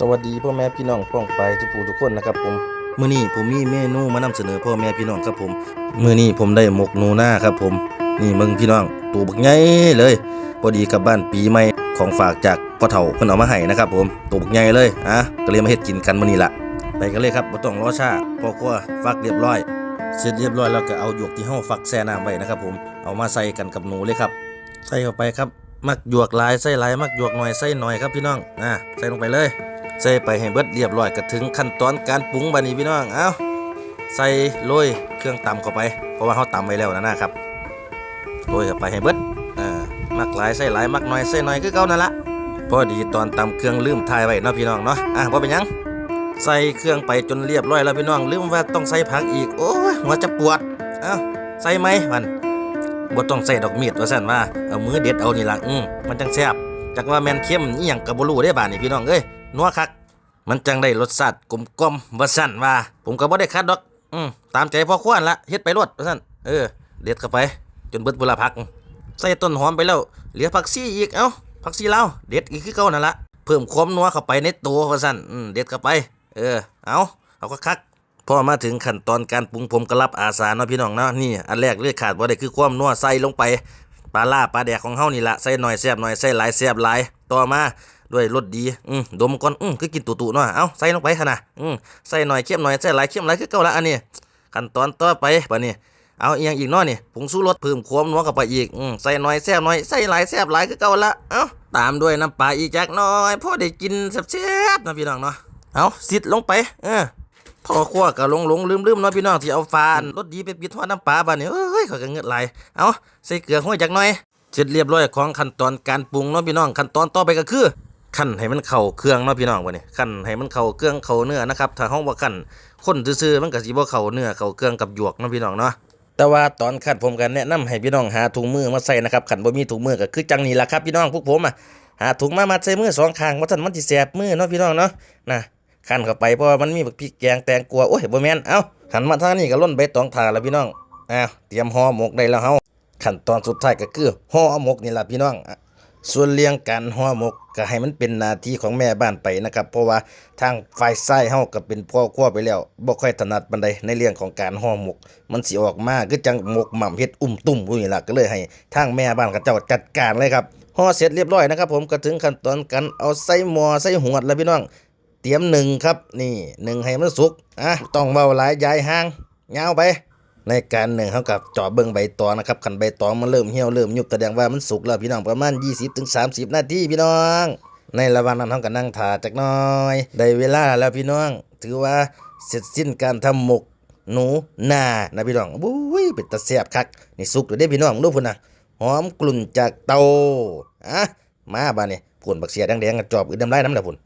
สวัสดีพ่อแม่พี่น้องพ้องไปทุกผู้ทุกคนนะครับผมมื้อนี้ผมมีเมนูมานำเสนอพ่อแม่พี่น้องครับผมมื้อนี้ผมได้หมกหนูหน้าครับผม นี่มึงพี่น้องตัวบักใหญ่เลยพอดีกลับบ้านปีใหม่ของฝากจากพ่อเฒ่าเพิ่นเอามาให้นะครับผมตัวบักใหญ่เลยอะก็เลยมาเฮ็ดกินกันมื้อนี้ละไปกันเลยครับบ่ต้องรอช้าพ่อครัวฟักเรียบร้อย เสร็จเรียบร้อยแล้วก็เอาหยวกที่เฮาฟักแช่น้ำไว้นะครับผมเอามาใส่กันกับหนูเลยครับ ใส่เข้าไปครับมักหยวกหลายใส่หลายมักหยวกหน่อยใส่หน่อยครับพี่น้องอะใส่ลงไปเลย ใส่ไปให้เบิดเรียบร้อยก็ถึงขั้นตอนการปรุงบัดนี้พี่น้อง เอ้าใส่โรยเครื่องตำเข้าไป เพราะว่าเขาตำไว้แล้วนะนะครับโรยเข้าไปให้เบิดอ่ามักหลายใส่หลายมักน้อยใส่น้อยคือเก่านั่นละพอดีตอนตำเครื่องลืมทายไว้เนาะพี่น้องเนาะ อะบ่เป็นยัง ใส่เครื่องไปจนเรียบร้อยแล้วพี่น้องลืมว่าต้องใส่ผักอีก โอ้ยหัวจะปวด เอ้าใส่ไหมมันบ่ต้องใส่ดอกมีดว่าซั่นว่าเอามือเด็ดเอานี่ละอืมมันจังแซ่บ จักว่าแมนเค็มอีหยังก็บ่รู้ได้บานี้พี่น้องเอ้ยนัวคัก มันจังได้รสชาติกลมกลมว่าซั่นว่า ผมก็บ่ได้คัดดอก อืมตามใจพ่อควรละเฮ็ดไปรวดว่าซั่นเออเด็ดเข้าไป จนเบิดเวลาพัก ใส่ต้นหอมไปแล้ว เหลือผักชีอีกเอ้าผักชีลาวเด็ดอีกคือเก่านั่นละเพิ่มความนัวเข้าไปในตัวว่าซั่นอืมเด็ดเข้าไป เออ เอาเอาคักพอมาถึงขั้นตอนการปรุงผมก็รับอาสาเนาะพี่น้องเนาะนี่อันแรกเลยขาดบ่ได้คือความนัวใส่ลงไป ปลาล่าปลาแดกของเฮานี่ละใส่หน่อยแซ่บหน่อยใส่หลายแซ่บหลายต่อมาด้วยรสดี อืมดมก่อน อืมคือกินตุๆเนาะเอ้าใส่ลงไปหั่นน่ะอืมใส่หน่อยเค็มหน่อยใส่หลายเค็มหลายคือเก่าละอันนี้ขั้นตอนต่อไปบัดนี้เอาอีหยังอีกเนาะนี่ผงชูรสเพิ่มความนัวเข้าไปอีกอืมใส่หน่อยแซ่บหน่อยใส่หลายแซ่บหลายคือเก่าละเอ้าตามด้วยน้ำปลาอีกจักหน่อยพอได้กินแซ่บๆนาะพี่น้องเนาะเอาสิดลงไป เออ พ่อขั้วก็หลงหลงลืมลืมเนาะพี่น้องที่เอาฟานรถดีไปปิดทอดน้ำปลาบ้านนี่เอ้ยเขาก็เงือดไหลเอาใส่เกลือห้อยจักหน่อยเสร็จเรียบร้อยของขั้นตอนการปรุงเนาะพี่น้องขั้นตอนต่อไปก็คือขั้นให้มันเข้าเครื่องเนาะพี่น้องบัดนี้ขั้นให้มันเข้าเครื่องเข้าเนื้อนะครับถ้าเฮาบ่าขั้นคนซื่อๆมันก็สิบ่เข้าเนื้อเข้าเครื่องกับหยวกเนาะพี่น้องเนาะแต่ว่าตอนขั้นผมก็แนะนำให้พี่น้องหาถุงมือมาใส่นะครับขั้นบ่มีถุงมือก็คือจังนี้ล่ะครับพี่น้องพวกผมอะหาถุงมามัดใส่มือสองข้างว่าซั่นมันสิแสบมือเนาะพี่น้องเนาะนะ ขั้นเข้าไปเพราะว่ามันมีบักพริกแกงแตงกวโอ้ยบ่แม่นเอ้าหันมาทางนี้ก็ล้นใบตองผ่าแล้วพี่น้องอ้าวเตรียมห่อหมกได้แล้วเฮาขั้นตอนสุดท้ายก็คือห่อหมกนี่ล่ะพี่น้องส่วนเรื่องการห่อหมกก็ให้มันเป็นหน้าที่ของแม่บ้านไปนะครับ เพราะว่าทางฝ่ายซ้เฮาก็เป็นพ่อครัวไปแล้วบ่ค่อยถนัดปานใดในเรื่องของการห่อหมก มันสิออกมาคือจังหมกหม่ำเฮ็ดอุ้มตุ่มอยู่นี่ล่ะก็เลยให้ทางแม่บ้านเขาเจ้าจัดการเลยครับห่อเสร็จเรียบร้อยนะครับผมก็ถึงขั้นตอนการเอาใส่หม้อใส่หวดแล้วพี่น้อง ตรียมหนึ่งครับ นี่หนึ่งให้มันสุกอะต้องเบาหลายยายห่างยาวไป ในการหนึ่งเขากับจาะเบิ่งใบตองนะครับขันใบตองมันเริ่มเหี่ยวเริ่มยุบแสดงว่ามันสุกแล้วพี่น้องประมาณ 20-30ถึง30นาทีพี่น้อง ในระหว่างนั้นเขาก็นั่งถาจักน้อยได้เวลาแล้วพี่น้อง ถือว่าเสร็จสิ้นการทำหมกหนูนานะพี่น้องบุ้ยเป็นตะแซ่บคักนี่สุกอยู่ได้พี่น้องดูพุ่นนะหอมกลุ่นจากเตาอะมาบ้านนี่พุ่นบักเสียแดงๆกระจอบอืดน้ำลายน้ำละพุ่น